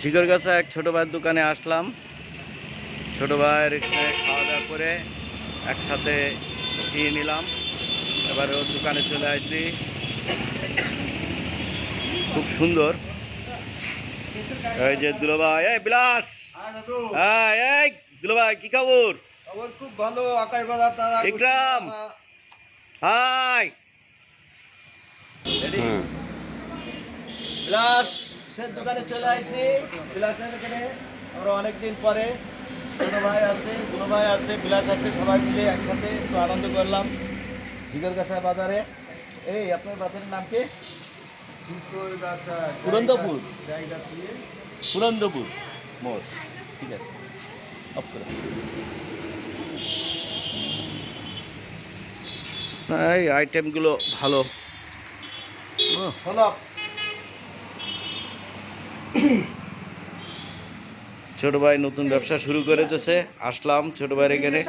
ঝিগরগাছা এক ছোটো ভাইয়ের দোকানে আসলাম। ছোটো ভাইয়ের এখানে খাওয়া দাওয়া করে একসাথে খেয়ে নিলাম। এবার ওর দোকানে চলে আসি। খুব সুন্দর। এই যে দুলোভাই এই বিলাস। হ্যাঁ হ্যাঁ এই দুলোভাই কি খবর? খুব ভালো আকাশ বাজার ইকরাম। হাই। বিলাস। সে দোকানে চলে আসি বিলাসের এখানে। আমরা অনেকদিন পরে দুলো ভাই আছে দুলো ভাই আছে বিলাস আছে সবাই মিলে একসাথে একটু আনন্দ করলাম ঝিগরগাছা বাজারে। এই আপনার বাজারের নাম কি? পুরন্দপুর। পুরন্দপুর। মোড় ঠিক আছে। অফ করে। এই আইটেমগুলো ভালো। হলো। ছোট ভাই নতুন ব্যবসা শুরু করে দিয়েছে আসলাম ছোট ভাইয়ের এখানে।